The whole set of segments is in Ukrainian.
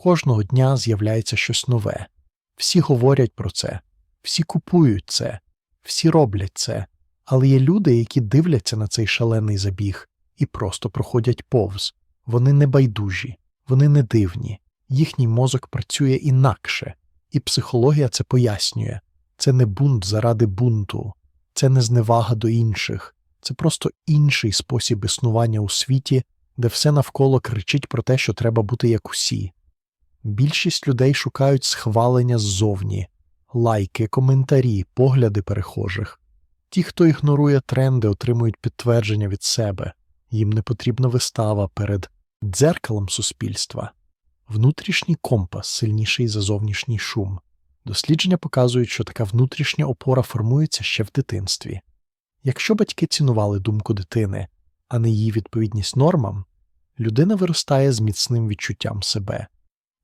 Кожного дня з'являється щось нове. Всі говорять про це, всі купують це, всі роблять це, але є люди, які дивляться на цей шалений забіг і просто проходять повз. Вони не байдужі, вони не дивні, їхній мозок працює інакше, і психологія це пояснює. Це не бунт заради бунту, це не зневага до інших, це просто інший спосіб існування у світі, де все навколо кричить про те, що треба бути як усі. Більшість людей шукають схвалення ззовні, лайки, коментарі, погляди перехожих. Ті, хто ігнорує тренди, отримують підтвердження від себе, їм не потрібна вистава перед дзеркалом суспільства. Внутрішній компас сильніший за зовнішній шум. Дослідження показують, що така внутрішня опора формується ще в дитинстві. Якщо батьки цінували думку дитини, а не її відповідність нормам, людина виростає з міцним відчуттям себе.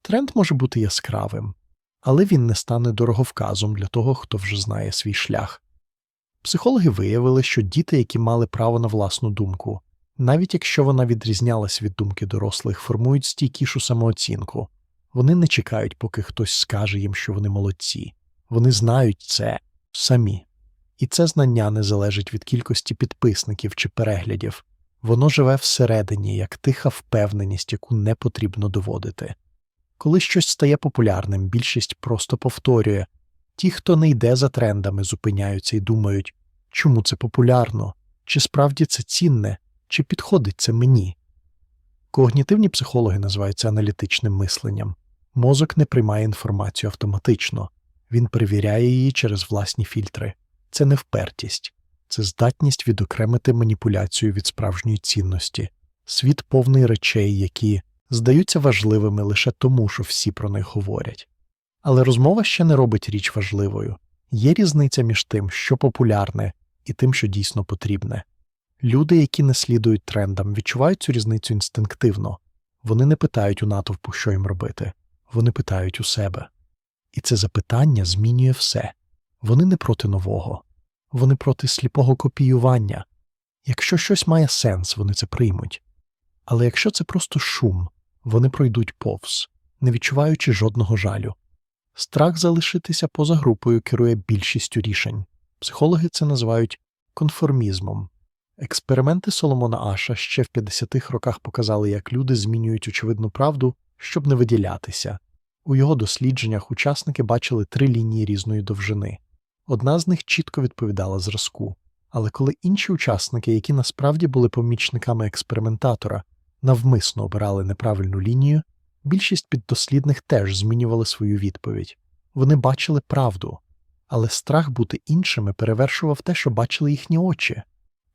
Тренд може бути яскравим, але він не стане дороговказом для того, хто вже знає свій шлях. Психологи виявили, що діти, які мали право на власну думку, навіть якщо вона відрізнялась від думки дорослих, формують стійкішу самооцінку. Вони не чекають, поки хтось скаже їм, що вони молодці. Вони знають це самі. І це знання не залежить від кількості підписників чи переглядів. Воно живе всередині, як тиха впевненість, яку не потрібно доводити. Коли щось стає популярним, більшість просто повторює ті, хто не йде за трендами, зупиняються і думають, чому це популярно, чи справді це цінне, чи підходить це мені. Когнітивні психологи називають це аналітичним мисленням. Мозок не приймає інформацію автоматично, він перевіряє її через власні фільтри. Це не впертість, це здатність відокремити маніпуляцію від справжньої цінності, світ повний речей, які здаються важливими лише тому, що всі про них говорять. Але розмова ще не робить річ важливою є різниця між тим, що популярне, і тим, що дійсно потрібне. Люди, які не слідують трендам, відчувають цю різницю інстинктивно вони не питають у натовпу, що їм робити, вони питають у себе. І це запитання змінює все. Вони не проти нового, вони проти сліпого копіювання. Якщо щось має сенс, вони це приймуть. Але якщо це просто шум, вони пройдуть повз, не відчуваючи жодного жалю. Страх залишитися поза групою керує більшістю рішень. Психологи це називають конформізмом. Експерименти Соломона Аша ще в 50-х роках показали, як люди змінюють очевидну правду, щоб не виділятися. У його дослідженнях учасники бачили три лінії різної довжини. Одна з них чітко відповідала зразку, але коли інші учасники, які насправді були помічниками експериментатора, навмисно обирали неправильну лінію, більшість піддослідних теж змінювали свою відповідь. Вони бачили правду, але страх бути іншими перевершував те, що бачили їхні очі.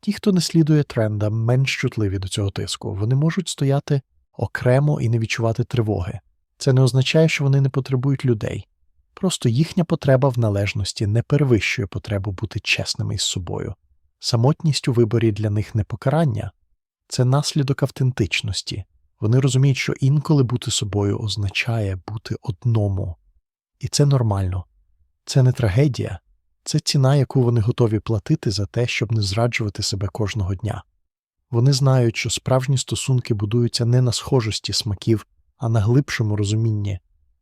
Ті, хто не слідує трендам, менш чутливі до цього тиску, вони можуть стояти окремо і не відчувати тривоги. Це не означає, що вони не потребують людей. Просто їхня потреба в належності не перевищує потребу бути чесними із собою. Самотність у виборі для них не покарання, це наслідок автентичності. Вони розуміють, що інколи бути собою означає бути одному. І це нормально, це не трагедія, це ціна, яку вони готові платити за те, щоб не зраджувати себе кожного дня. Вони знають, що справжні стосунки будуються не на схожості смаків, а на глибшому розумінні,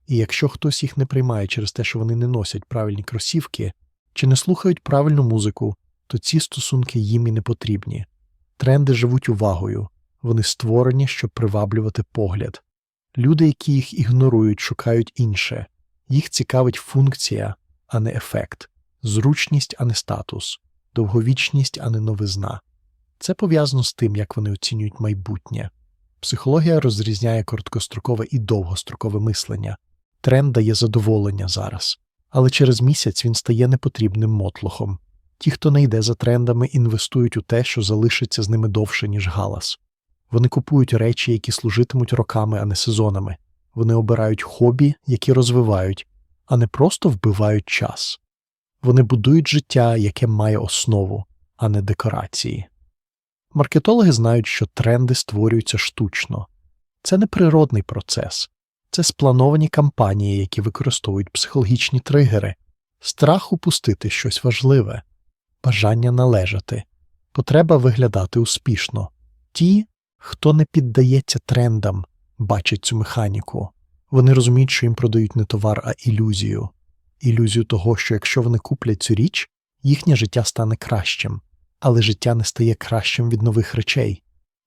і якщо хтось їх не приймає через те, що вони не носять правильні кросівки чи не слухають правильну музику, то ці стосунки їм і не потрібні. Тренди живуть увагою, вони створені, щоб приваблювати погляд. Люди, які їх ігнорують, шукають інше, їх цікавить функція, а не ефект, зручність, а не статус, довговічність, а не новизна. Це пов'язано з тим, як вони оцінюють майбутнє. Психологія розрізняє короткострокове і довгострокове мислення. Тренд дає задоволення зараз, але через місяць він стає непотрібним мотлохом. Ті, хто не йде за трендами, інвестують у те, що залишиться з ними довше, ніж галас. Вони купують речі, які служитимуть роками, а не сезонами. Вони обирають хобі, які розвивають, а не просто вбивають час. Вони будують життя, яке має основу, а не декорації. Маркетологи знають, що тренди створюються штучно. Це не природний процес, це сплановані кампанії, які використовують психологічні тригери, страх упустити щось важливе, бажання належати, потреба виглядати успішно. Ті, хто не піддається трендам, бачать цю механіку. Вони розуміють, що їм продають не товар, а ілюзію. Ілюзію того, що якщо вони куплять цю річ, їхнє життя стане кращим, але життя не стає кращим від нових речей,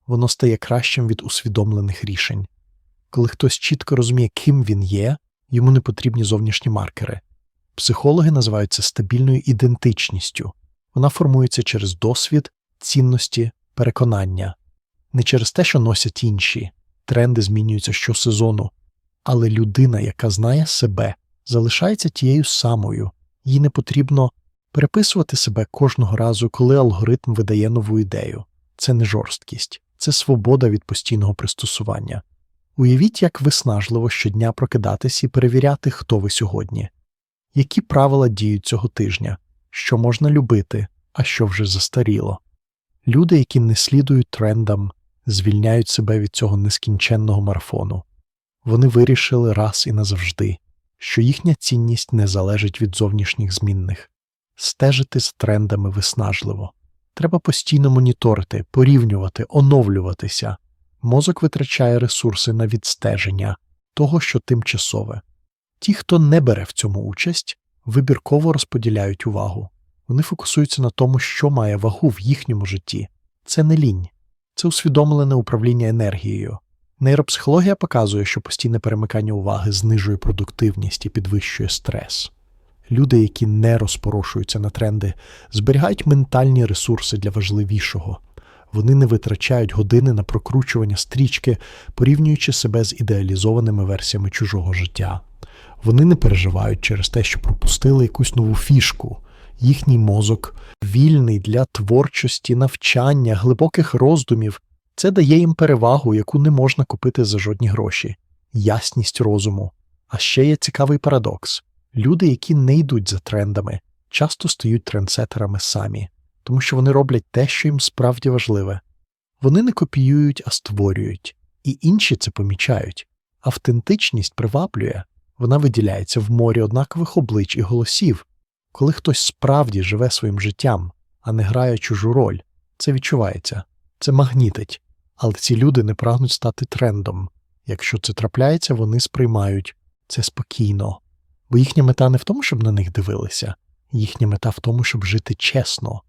воно стає кращим від усвідомлених рішень. Коли хтось чітко розуміє, ким він є, йому не потрібні зовнішні маркери. Психологи називають це стабільною ідентичністю. Вона формується через досвід, цінності, переконання, не через те, що носять інші. Тренди змінюються щосезону, але людина, яка знає себе, залишається тією самою, їй не потрібно переписувати себе кожного разу, коли алгоритм видає нову ідею. Це не жорсткість, це свобода від постійного пристосування. Уявіть, як виснажливо щодня прокидатись і перевіряти, хто ви сьогодні, які правила діють цього тижня, що можна любити, а що вже застаріло. Люди, які не слідують трендам, звільняють себе від цього нескінченного марафону. Вони вирішили раз і назавжди, що їхня цінність не залежить від зовнішніх змінних. Стежити з трендами виснажливо. Треба постійно моніторити, порівнювати, оновлюватися. Мозок витрачає ресурси на відстеження того, що тимчасове. Ті, хто не бере в цьому участь, вибірково розподіляють увагу. Вони фокусуються на тому, що має вагу в їхньому житті. Це не лінь, це усвідомлене управління енергією. Нейропсихологія показує, що постійне перемикання уваги знижує продуктивність і підвищує стрес. Люди, які не розпорошуються на тренди, зберігають ментальні ресурси для важливішого. Вони не витрачають години на прокручування стрічки, порівнюючи себе з ідеалізованими версіями чужого життя. Вони не переживають через те, що пропустили якусь нову фішку. Їхній мозок вільний для творчості, навчання, глибоких роздумів. Це дає їм перевагу, яку не можна купити за жодні гроші, ясність розуму. А ще є цікавий парадокс: люди, які не йдуть за трендами, часто стають трендсетерами самі, тому що вони роблять те, що їм справді важливе. Вони не копіюють, а створюють, і інші це помічають. Автентичність приваблює, вона виділяється в морі однакових облич і голосів. Коли хтось справді живе своїм життям, а не грає чужу роль, це відчувається, це магнітить. Але ці люди не прагнуть стати трендом. Якщо це трапляється, вони сприймають це спокійно, бо їхня мета не в тому, щоб на них дивилися, їхня мета в тому, щоб жити чесно,